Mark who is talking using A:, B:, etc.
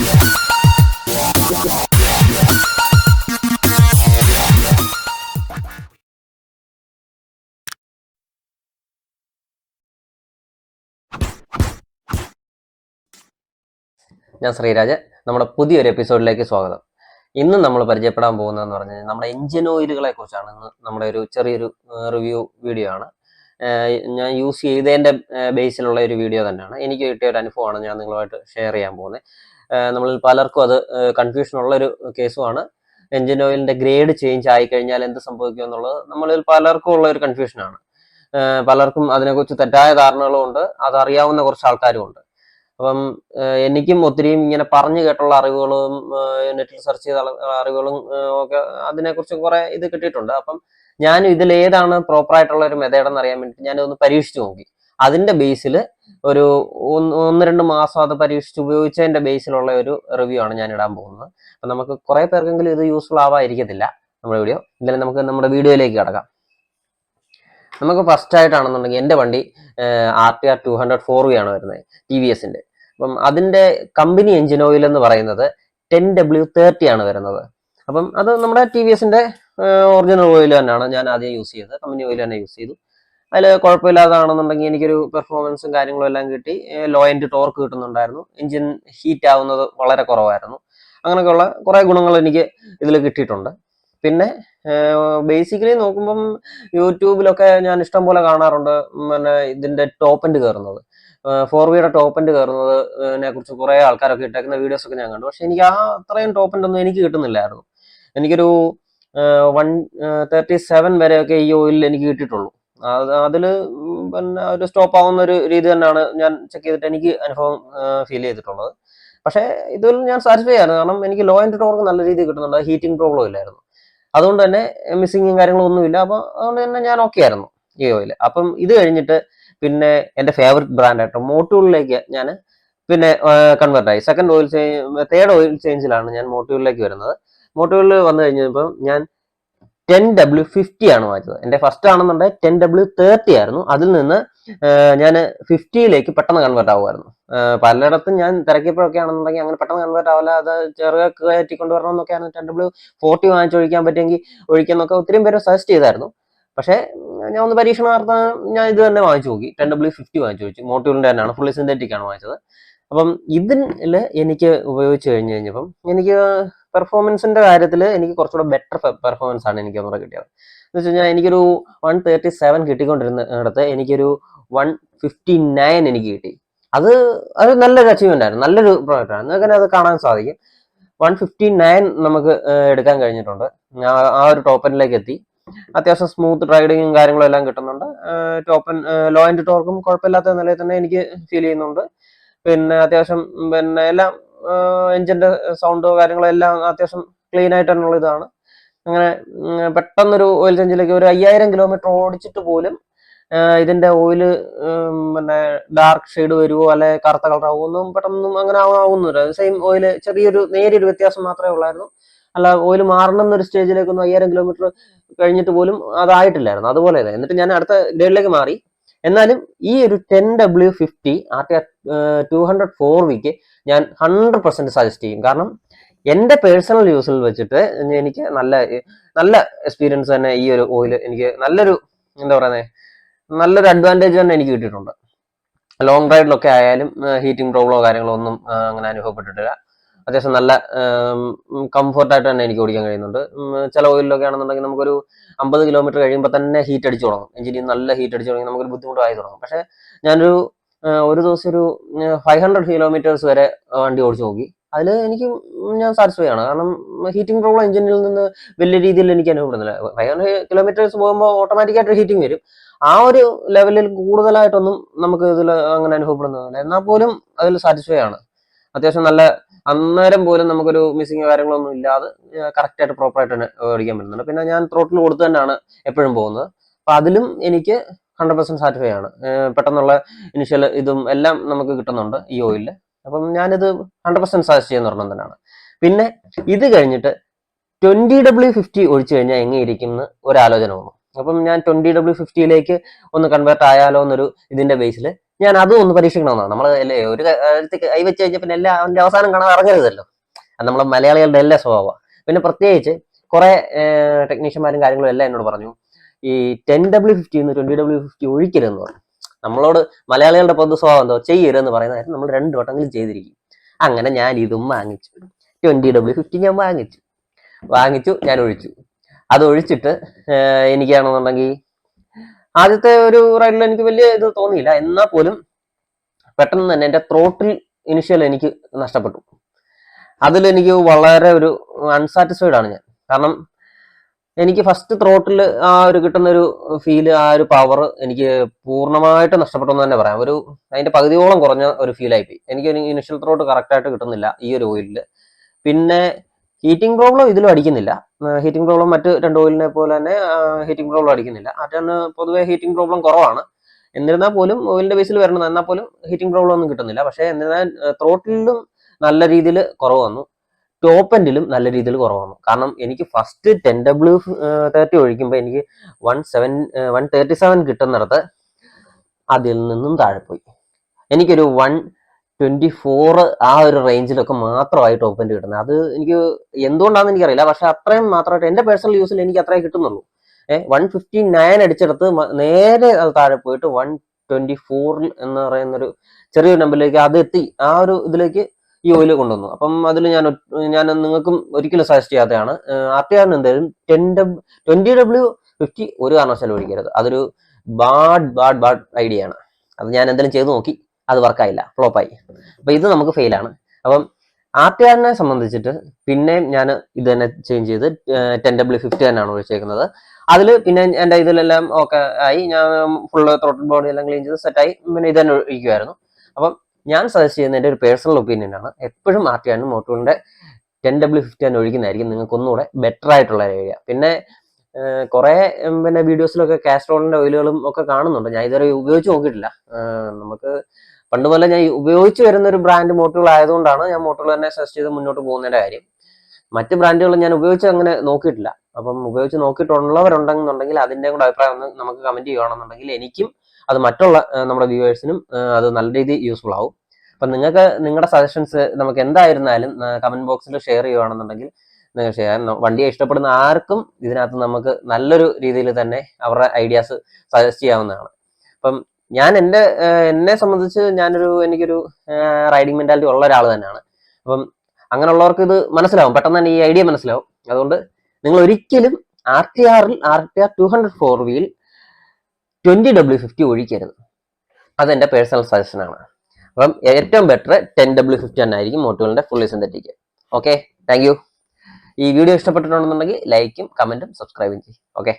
A: ഞാൻ ശ്രീരാജ് നമ്മുടെ പുതിയൊരു എപ്പിസോഡിലേക്ക് സ്വാഗതം. ഇന്ന് നമ്മൾ പരിചയപ്പെടാൻ പോകുന്നതെന്ന് പറഞ്ഞു കഴിഞ്ഞാൽ നമ്മുടെ എഞ്ചിൻ ഓയിലുകളെ കുറിച്ചാണ്. ഇന്ന് നമ്മുടെ ഒരു ചെറിയൊരു റിവ്യൂ വീഡിയോ ആണ്. ഞാൻ യൂസ് ചെയ്തതിന്റെ ബേസിലുള്ള ഒരു വീഡിയോ തന്നെയാണ്. എനിക്ക് കിട്ടിയ ഒരു അനുഭവമാണ് ഞാൻ നിങ്ങളുമായിട്ട് ഷെയർ ചെയ്യാൻ പോകുന്നത്. നമ്മളിൽ പലർക്കും അത് കൺഫ്യൂഷൻ ഉള്ള ഒരു കേസുമാണ്. എഞ്ചിൻ ഓയിലിന്റെ ഗ്രേഡ് ചേഞ്ച് ആയി കഴിഞ്ഞാൽ എന്ത് സംഭവിക്കും എന്നുള്ളത് നമ്മളിൽ പലർക്കും ഉള്ള ഒരു കൺഫ്യൂഷനാണ് പലർക്കും അതിനെക്കുറിച്ച് തെറ്റായ ധാരണകളും ഉണ്ട് അതറിയാവുന്ന കുറച്ച് ആൾക്കാരും ഉണ്ട്. അപ്പം എനിക്കും ഒത്തിരിയും ഇങ്ങനെ പറഞ്ഞു കേട്ടുള്ള അറിവുകളും നെറ്റിൽ സെർച്ച് ചെയ്ത അറിവുകളും ഒക്കെ അതിനെക്കുറിച്ച് കുറെ ഇത് കിട്ടിയിട്ടുണ്ട്. അപ്പം ഞാൻ ഏതാണ് പ്രോപ്പർ ആയിട്ടുള്ള ഒരു മെത്തേഡ് എന്ന് അറിയാൻ വേണ്ടിയിട്ട് ഞാൻ ഒന്ന് പരീക്ഷിച്ചു നോക്കി. അതിന്റെ ബേസിൽ ഒരു ഒന്ന് രണ്ട് മാസം അത് പരീക്ഷിച്ച് ഉപയോഗിച്ചതിന്റെ ബേസിലുള്ള ഒരു റിവ്യൂ ആണ് ഞാൻ ഇടാൻ പോകുന്നത്. അപ്പൊ നമുക്ക് കുറെ പേർക്കെങ്കിലും ഇത് യൂസ്ഫുൾ ആവാതിരിക്കത്തില്ല നമ്മുടെ വീഡിയോ എന്തായാലും നമുക്ക് നമ്മുടെ വീഡിയോയിലേക്ക് കടക്കാം. നമുക്ക് ഫസ്റ്റ് ആയിട്ടാണെന്നുണ്ടെങ്കിൽ എന്റെ വണ്ടി R T R two hundred four V ആണ് വരുന്നത് ടി വി എസിന്റെ അപ്പം അതിന്റെ കമ്പനി എഞ്ചിൻ ഓയിൽ എന്ന് പറയുന്നത് ടെൻ ഡബ്ല്യു തേർട്ടി ആണ് വരുന്നത്. അപ്പം അത് നമ്മുടെ ടി വി എസിന്റെ ഒറിജിനൽ ഓയിൽ തന്നെയാണ് ഞാൻ ആദ്യം യൂസ് ചെയ്തത്. കമ്പനി ഓയിൽ തന്നെ യൂസ് ചെയ്തു. അതിൽ കുഴപ്പമില്ലാതാണെന്നുണ്ടെങ്കിൽ എനിക്കൊരു പെർഫോമൻസും കാര്യങ്ങളും എല്ലാം കിട്ടി. ലോ എൻഡ് ടോർക്ക് കിട്ടുന്നുണ്ടായിരുന്നു. എഞ്ചിൻ ഹീറ്റ് ആവുന്നത് വളരെ കുറവായിരുന്നു. അങ്ങനെയൊക്കെയുള്ള കുറേ ഗുണങ്ങൾ എനിക്ക് ഇതിൽ കിട്ടിയിട്ടുണ്ട്. പിന്നെ ബേസിക്കലി നോക്കുമ്പം യൂട്യൂബിലൊക്കെ ഞാൻ ഇഷ്ടം പോലെ കാണാറുണ്ട് പിന്നെ ഇതിന്റെ ടോപ്പ് എൻഡ് കയറുന്നത്. ഫോർ വീടെ ടോപ്പ് എൻഡ് കയറുന്നതിനെ കുറിച്ച് കുറെ ആൾക്കാരൊക്കെ ഇട്ടേക്കുന്ന വീഡിയോസ് ഒക്കെ ഞാൻ കണ്ടു. പക്ഷെ എനിക്ക് ആ അത്രയും ടോപ്പ് എൻഡ് ഒന്നും എനിക്ക് കിട്ടുന്നില്ലായിരുന്നു. എനിക്കൊരു വൺ തേർട്ടി സെവൻ വരെയൊക്കെ ഈ ഓയിലിൽ എനിക്ക് കിട്ടിയിട്ടുള്ളൂ. അതിൽ പിന്നെ ഒരു സ്റ്റോപ്പ് ആവുന്ന ഒരു രീതി തന്നെയാണ് ഞാൻ ചെക്ക് ചെയ്തിട്ട് എനിക്ക് അനുഭവം ഫീൽ ചെയ്തിട്ടുള്ളത്. പക്ഷേ ഇതിൽ ഞാൻ സാറ്റിസ്ഫൈ ആയിരുന്നു കാരണം എനിക്ക് ലോ എൻഡ് ടോർക്ക് നല്ല രീതിയിൽ കിട്ടുന്നുണ്ട്. ഹീറ്റിംഗ് പ്രോബ്ലം ഇല്ലായിരുന്നു. അതുകൊണ്ട് തന്നെ മിസ്സിങ്ങും കാര്യങ്ങളും ഒന്നുമില്ല അപ്പോൾ അതുകൊണ്ട് തന്നെ ഞാൻ ഓക്കെ ആയിരുന്നു ഈ ഓയിൽ അപ്പം ഇത് കഴിഞ്ഞിട്ട് പിന്നെ എന്റെ ഫേവററ്റ് ബ്രാൻഡായിട്ട് മോട്ടൂളിലേക്ക് ഞാൻ പിന്നെ കൺവേർട്ട് ആയി. Second oil change third oil ചേഞ്ചിലാണ് ഞാൻ മോട്ടൂളിലേക്ക് വരുന്നത്. മോട്ടൂളിൽ വന്നു കഴിഞ്ഞപ്പോൾ ഞാൻ ടെൻ ഡബ്ല്യു ഫിഫ്റ്റി ആണ് വാങ്ങിച്ചത് എന്റെ ഫസ്റ്റ് ആണെന്നുണ്ടെങ്കിൽ ടെൻ ഡബ്ല്യു തേർട്ടി ആയിരുന്നു. അതിൽ നിന്ന് ഞാൻ ഫിഫ്റ്റിയിലേക്ക് പെട്ടെന്ന് കൺവേർട്ട് ആവുമായിരുന്നു. പലയിടത്തും ഞാൻ തിരക്കിയപ്പോഴൊക്കെ ആണെന്നുണ്ടെങ്കിൽ അങ്ങനെ പെട്ടെന്ന് കൺവേർട്ട് ആവില്ല. അത് ചെറുക കയറ്റി കൊണ്ടുവരണം എന്നൊക്കെയാണ് ടെൻ ഡബ്ല്യു ഫോർട്ടി വാങ്ങിച്ച് ഒഴിക്കാൻ പറ്റുമെങ്കിൽ ഒഴിക്കുന്നൊക്കെ ഒത്തിരി പേര് സജസ്റ്റ് ചെയ്തായിരുന്നു. പക്ഷേ ഞാൻ ഒന്ന് പരീക്ഷണാർത്ഥം ഞാൻ ഇത് തന്നെ വാങ്ങിച്ചു നോക്കി. ടെൻ ഡബ്ല്യു ഫിഫ്റ്റി വാങ്ങിച്ചു വെച്ചു. മോട്ടൂറിന്റെ തന്നെയാണ്. ഫുള്ളി സിന്തറ്റിക് ആണ് വാങ്ങിച്ചത്. അപ്പം ഇതിൽ എനിക്ക് ഉപയോഗിച്ച് കഴിഞ്ഞ് കഴിഞ്ഞപ്പം എനിക്ക് പെർഫോമൻസിന്റെ കാര്യത്തിൽ എനിക്ക് കുറച്ചുകൂടെ ബെറ്റർ പെർഫോമൻസ് ആണ് എനിക്ക് ഒന്നുകൂടെ കിട്ടിയത്. എന്ന് വെച്ച് കഴിഞ്ഞാൽ എനിക്കൊരു വൺ തേർട്ടി സെവൻ കിട്ടിക്കൊണ്ടിരുന്നിടത്ത് എനിക്കൊരു വൺ ഫിഫ്റ്റി നയൻ എനിക്ക് കിട്ടി. അത് അത് നല്ലൊരു അച്ചീവ്മെന്റ് ആയിരുന്നു. നല്ലൊരു പ്രോഡക്റ്റ് ആണ്. നിങ്ങൾക്ക് അത് കാണാൻ സാധിക്കും. വൺ ഫിഫ്റ്റി നയൻ നമുക്ക് എടുക്കാൻ കഴിഞ്ഞിട്ടുണ്ട്. ആ- ഒരു ടോപ്പനിലേക്ക് എത്തി. അത്യാവശ്യം സ്മൂത്ത് റൈഡിങ്ങും കാര്യങ്ങളും എല്ലാം കിട്ടുന്നുണ്ട്. ടോപ്പൻ ലോ ആൻഡ് ടോർക്കും കുഴപ്പമില്ലാത്ത നിലയിൽ തന്നെ എനിക്ക് ഫീൽ ചെയ്യുന്നുണ്ട്. പിന്നെ അത്യാവശ്യം പിന്നെ എല്ലാം എഞ്ചിന്റെ സൗണ്ടോ കാര്യങ്ങളോ എല്ലാം അത്യാവശ്യം ക്ലീൻ ആയിട്ട് തന്നെയുള്ള ഇതാണ്. അങ്ങനെ പെട്ടെന്നൊരു ഓയിൽ ചേഞ്ചിലേക്ക് ഒരു അയ്യായിരം കിലോമീറ്റർ ഓടിച്ചിട്ട് പോലും ഇതിന്റെ ഓയിൽ പിന്നെ ഡാർക്ക് ഷെയ്ഡ് വരുമോ അല്ലെ കറുത്ത കളർ ആവുമെന്നും പെട്ടെന്നൊന്നും അങ്ങനെ ആവുന്നില്ല. സെയിം ഓയിൽ ചെറിയൊരു നേരിയൊരു വ്യത്യാസം മാത്രമേ ഉള്ളായിരുന്നു. അല്ല ഓയിൽ മാറണം ഒരു സ്റ്റേജിലേക്കൊന്നും അയ്യായിരം കിലോമീറ്റർ കഴിഞ്ഞിട്ട് പോലും അതായിട്ടില്ലായിരുന്നു. അതുപോലെ തന്നെ എന്നിട്ട് ഞാൻ അടുത്ത ഗ്രേഡിലേക്ക് മാറി. എന്നാലും ഈ ഒരു ten W fifty R T R two hundred four വിക്ക് ഞാൻ ഹൺഡ്രഡ് പെർസെന്റ് സജസ്റ്റ് ചെയ്യും. കാരണം എന്റെ പേഴ്സണൽ യൂസിൽ വെച്ചിട്ട് എനിക്ക് നല്ല നല്ല എക്സ്പീരിയൻസ് തന്നെ ഈ ഒരു ഓയിൽ എനിക്ക് നല്ലൊരു എന്താ പറയുന്നത് നല്ലൊരു അഡ്വാന്റേജ് തന്നെ എനിക്ക് കിട്ടിയിട്ടുണ്ട്. ലോങ് റൈഡിലൊക്കെ ആയാലും ഹീറ്റിംഗ് പ്രോബ്ലമോ കാര്യങ്ങളോ ഒന്നും അങ്ങനെ അനുഭവപ്പെട്ടിട്ടില്ല. അത്യാവശ്യം നല്ല കംഫർട്ടായിട്ട് തന്നെ എനിക്ക് ഓടിക്കാൻ കഴിയുന്നുണ്ട്. ചില ഓയിലൊക്കെ ആണെന്നുണ്ടെങ്കിൽ നമുക്കൊരു അമ്പത് കിലോമീറ്റർ കഴിയുമ്പോൾ തന്നെ ഹീറ്റ് അടിച്ചു തുടങ്ങും. എഞ്ചിനിൽ നല്ല ഹീറ്റ് അടിച്ചു തുടങ്ങി നമുക്കൊരു ബുദ്ധിമുട്ടായി തുടങ്ങും. പക്ഷേ ഞാനൊരു ഒരു ദിവസം ഒരു ഫൈവ് ഹൺഡ്രഡ് കിലോമീറ്റേഴ്സ് വരെ വണ്ടി ഓടിച്ചു നോക്കി. അതിൽ എനിക്ക് ഞാൻ സാറ്റിസ്ഫൈ ആണ്. കാരണം ഹീറ്റിംഗ് പ്രോബ്ലം എഞ്ചിനിൽ നിന്ന് വലിയ രീതിയിൽ എനിക്ക് അനുഭവപ്പെടുന്നില്ല. ഫൈവ് ഹൺഡ്രഡ് കിലോമീറ്റേഴ്സ് പോകുമ്പോൾ ഓട്ടോമാറ്റിക്കായിട്ട് ഹീറ്റിംഗ് വരും. ആ ഒരു ലെവലിൽ കൂടുതലായിട്ടൊന്നും നമുക്ക് ഇതിൽ അങ്ങനെ അനുഭവപ്പെടുന്നില്ല എന്നാൽ പോലും അതിൽ സാറ്റിസ്ഫൈ ആണ്. അത്യാവശ്യം നല്ല അന്നേരം പോലും നമുക്കൊരു മിസ്സിങ് കാര്യങ്ങളൊന്നും ഇല്ലാതെ കറക്റ്റായിട്ട് പ്രോപ്പറായിട്ട് തന്നെ ഓടിക്കാൻ പറ്റുന്നുണ്ട്. പിന്നെ ഞാൻ ത്രോട്ടിൽ കൊടുത്ത് തന്നെയാണ് എപ്പോഴും പോകുന്നത്. അപ്പൊ അതിലും എനിക്ക് ഹൺഡ്രഡ് പെർസെന്റ് സാറ്റിസ്ഫൈ ആണ്. പെട്ടെന്നുള്ള ഇനിഷ്യൽ ഇതും എല്ലാം നമുക്ക് കിട്ടുന്നുണ്ട് ഈ ഓയിലിൽ അപ്പം ഞാനിത് ഹൺഡ്രഡ് പെർസെന്റ് സജസ്റ്റ് ചെയ്യുന്ന ഒരെണ്ണം തന്നെയാണ്. പിന്നെ ഇത് കഴിഞ്ഞിട്ട് ട്വന്റി ഡബ്ല്യു ഫിഫ്റ്റി ഒഴിച്ചു കഴിഞ്ഞാൽ എങ്ങനെ ഇരിക്കും എന്ന് ഒരു ആലോചന വന്നു. അപ്പം ഞാൻ ട്വന്റി ഡബ്ല്യു ഫിഫ്റ്റിയിലേക്ക് ഒന്ന് കൺവേർട്ട് ആയാലോ എന്നൊരു ഇതിന്റെ ബേസിൽ ഞാൻ അതും ഒന്ന് പരീക്ഷിക്കണമെന്നാണ്. നമ്മൾ ഒരു കാര്യത്തിൽ കൈ വെച്ച് കഴിഞ്ഞാൽ പിന്നെ എല്ലാം അവന്റെ അവസാനം കാണാൻ ഇറങ്ങരുതല്ലോ അത് നമ്മളെ മലയാളികളുടെ എല്ലാ സ്വഭാവമാണ് പിന്നെ പ്രത്യേകിച്ച് കുറേ ടെക്നീഷ്യന്മാരും കാര്യങ്ങളും എല്ലാം എന്നോട് പറഞ്ഞു. ഈ ten W fifty twenty W fifty ഒഴിക്കരുതെന്ന് പറഞ്ഞു. നമ്മളോട് മലയാളികളുടെ പൊതു സ്വഭാവം എന്തോ ചെയ്യരുതെന്ന് പറയുന്ന കാര്യം നമ്മൾ രണ്ട് വട്ടമെങ്കിലും ചെയ്തിരിക്കും. അങ്ങനെ ഞാൻ ഇതും വാങ്ങിച്ചു. ട്വന്റി ഡബ്ല്യു ഫിഫ്റ്റി ഞാൻ വാങ്ങിച്ചു. വാങ്ങിച്ചു ഞാൻ ഒഴിച്ചു. അത് ഒഴിച്ചിട്ട് എനിക്കാണെന്നുണ്ടെങ്കിൽ ആദ്യത്തെ ഒരു റൈഡിൽ എനിക്ക് വലിയ ഇത് തോന്നിയില്ല. എന്നാൽ പോലും പെട്ടെന്ന് തന്നെ എന്റെ ത്രോട്ടിൽ ഇനിഷ്യൽ എനിക്ക് നഷ്ടപ്പെട്ടു. അതിൽ എനിക്ക് വളരെ ഒരു അൺസാറ്റിസ്ഫൈഡ് ആണ് ഞാൻ. കാരണം എനിക്ക് ഫസ്റ്റ് ത്രോട്ടിൽ ആ ഒരു കിട്ടുന്ന ഒരു ഫീൽ ആ ഒരു പവർ എനിക്ക് പൂർണമായിട്ട് നഷ്ടപ്പെട്ടു എന്ന് തന്നെ പറയാം. ഒരു അതിന്റെ പകുതിയോളം കുറഞ്ഞ ഒരു ഫീൽ പോയി എനിക്ക് ഇനിഷ്യൽ ത്രോട്ട് കറക്റ്റായിട്ട് കിട്ടുന്നില്ല ഈ ഒരു ഓയിലിൽ പിന്നെ ഹീറ്റിംഗ് പ്രോബ്ലം ഇതിലും അടിക്കുന്നില്ല. ഹീറ്റിംഗ് പ്രോബ്ലം മറ്റ് രണ്ട് ഓയിലിനെ പോലെ തന്നെ ഹീറ്റിംഗ് പ്രോബ്ലം അടിക്കുന്നില്ല. അതാണ് പൊതുവേ ഹീറ്റിംഗ് പ്രോബ്ലം കുറവാണ്. എന്നിരുന്നാൽ പോലും ഓയിലിന്റെ ബേസിൽ വരണം. എന്നാൽ പോലും ഹീറ്റിംഗ് പ്രോബ്ലം ഒന്നും കിട്ടുന്നില്ല. പക്ഷേ എന്നിരുന്നാൽ ത്രോട്ടിലും നല്ല രീതിയിൽ കുറവ് വന്നു. ടോപ്പ് എൻഡിലും നല്ല രീതിയിൽ കുറവാണ്. കാരണം എനിക്ക് ഫസ്റ്റ് ടെൻ ഡബ്ല്യു തേർട്ടി ഒഴിക്കുമ്പോൾ എനിക്ക് one seven one thirty seven കിട്ടുന്നിടത്ത് അതിൽ നിന്നും താഴെ പോയി. എനിക്കൊരു വൺ ട്വന്റി ഫോർ ആ ഒരു റേഞ്ചിലൊക്കെ മാത്രമായി ടോപ്പ് എൻഡ് കിട്ടുന്നത് അത് എനിക്ക് എന്തുകൊണ്ടാണെന്ന് എനിക്കറിയില്ല. പക്ഷെ അത്രയും മാത്രമായിട്ട് എന്റെ പേഴ്സണൽ യൂസിൽ എനിക്ക് അത്രയും കിട്ടുന്നുള്ളൂ. ഏഹ് വൺ ഫിഫ്റ്റി നയൻ അടിച്ചെടുത്ത് നേരെ അത് താഴെ പോയിട്ട് വൺ ട്വന്റി ഫോറിൽ എന്ന് പറയുന്നൊരു ചെറിയൊരു നമ്പറിലേക്ക് അത് എത്തി. ആ ഒരു ഇതിലേക്ക് ഈ ഓയിൽ കൊണ്ടുവന്നു. അപ്പം അതിൽ ഞാൻ ഞാൻ നിങ്ങൾക്കും ഒരിക്കലും സജസ്റ്റ് ചെയ്യാത്തതാണ്. ആർ ടി ആറിന് എന്തായാലും ten W twenty W fifty ഒരു കാരണവശാലും ഒഴിക്കരുത്. അതൊരു ബാഡ് ബാഡ് ബാഡ് ഐഡിയ ആണ്. അത് ഞാൻ എന്തെങ്കിലും ചെയ്തു നോക്കി. അത് വർക്കായില്ല ഫ്ലോപ്പായി അപ്പം ഇത് നമുക്ക് ഫെയിലാണ് അപ്പം ആർ ടി ആറിനെ സംബന്ധിച്ചിട്ട് പിന്നെ ഞാൻ ഇത് തന്നെ ചേഞ്ച് ചെയ്ത് ടെൻ ഡബ്ല്യു ഫിഫ്റ്റി തന്നെയാണ് ഒഴിച്ചേക്കുന്നത്. അതിൽ പിന്നെ എന്റെ ഇതിലെല്ലാം ഓക്കെ ആയി. ഞാൻ ഫുള്ള് ത്രോട്ടിൽ ബോഡി എല്ലാം ക്ലീൻ ചെയ്ത് സെറ്റായി പിന്നെ ഇത് തന്നെ ഒഴിക്കുമായിരുന്നു അപ്പം ഞാൻ സജസ്റ്റ് ചെയ്യുന്ന എന്റെ ഒരു പേഴ്സണൽ ഒപ്പീനിയൻ ആണ്. എപ്പോഴും ആർ ടി ആൻഡ് മോട്ടോറിന്റെ ടെൻ ഡബ്ല്യു ഫിഫ്റ്റി ആൻഡ് ഒഴിക്കുന്നതായിരിക്കും നിങ്ങൾക്ക് ഒന്നുകൂടെ ബെറ്റർ ആയിട്ടുള്ള ഏരിയ പിന്നെ കുറേ പിന്നെ വീഡിയോസിലൊക്കെ കാസ്ട്രോളിന്റെ ഓയിലുകളും ഒക്കെ കാണുന്നുണ്ട്. ഞാൻ ഇതുവരെ ഉപയോഗിച്ച് നോക്കിയിട്ടില്ല. നമുക്ക് പണ്ട് മുതലേ ഞാൻ ഉപയോഗിച്ച് വരുന്ന ഒരു ബ്രാൻഡ് മോട്ടുകൾ ആയതുകൊണ്ടാണ് ഞാൻ മോട്ടുകൾ തന്നെ സജസ്റ്റ് ചെയ്ത് മുന്നോട്ട് പോകുന്നതിന്റെ കാര്യം. മറ്റ് ബ്രാൻഡുകൾ ഞാൻ ഉപയോഗിച്ച് അങ്ങനെ നോക്കിയിട്ടില്ല. അപ്പം ഉപയോഗിച്ച് നോക്കിയിട്ടുള്ളവരുണ്ടെന്നുണ്ടെങ്കിൽ അതിന്റെ കൂടെ അഭിപ്രായം ഒന്ന് നമുക്ക് കമന്റ് ചെയ്യുകയാണെന്നുണ്ടെങ്കിൽ എനിക്കും അത് മറ്റുള്ള നമ്മുടെ വ്യൂവേഴ്സിനും അത് നല്ല രീതിയിൽ യൂസ്ഫുൾ ആവും. അപ്പം നിങ്ങൾക്ക് നിങ്ങളുടെ സജഷൻസ് നമുക്ക് എന്തായിരുന്നാലും കമന്റ് ബോക്സിൽ ഷെയർ ചെയ്യുകയാണെന്നുണ്ടെങ്കിൽ നിങ്ങൾ ഷെയർ വണ്ടിയെ ഇഷ്ടപ്പെടുന്ന ആർക്കും ഇതിനകത്ത് നമുക്ക് നല്ലൊരു രീതിയിൽ തന്നെ അവരുടെ ഐഡിയാസ് സജസ്റ്റ് ചെയ്യാവുന്നതാണ്. അപ്പം ഞാൻ എന്റെ എന്നെ സംബന്ധിച്ച് ഞാനൊരു എനിക്കൊരു റൈഡിങ് മെന്റാലിറ്റി ഉള്ള ഒരാൾ തന്നെയാണ്. അപ്പം അങ്ങനെയുള്ളവർക്ക് ഇത് മനസ്സിലാവും. പെട്ടെന്ന് തന്നെ ഈ ഐഡിയ മനസ്സിലാവും. അതുകൊണ്ട് നിങ്ങൾ ഒരിക്കലും ആർ ടി ആറിൽ R T R two hundred four wheel twenty W fifty ഒഴിക്കരുത്. അതെന്റെ പേഴ്സണൽ സജഷനാണ് അപ്പം ഏറ്റവും ബെറ്റർ ടെൻ ഡബ്ല്യു ഫിഫ്റ്റി തന്നെ ആയിരിക്കും മോട്ടുകളുടെ fully synthetic okay thank you ഈ വീഡിയോ ഇഷ്ടപ്പെട്ടിട്ടുണ്ടെന്നുണ്ടെങ്കിൽ ലൈക്കും കമന്റും സബ്സ്ക്രൈബും ചെയ്യും. ഓക്കെ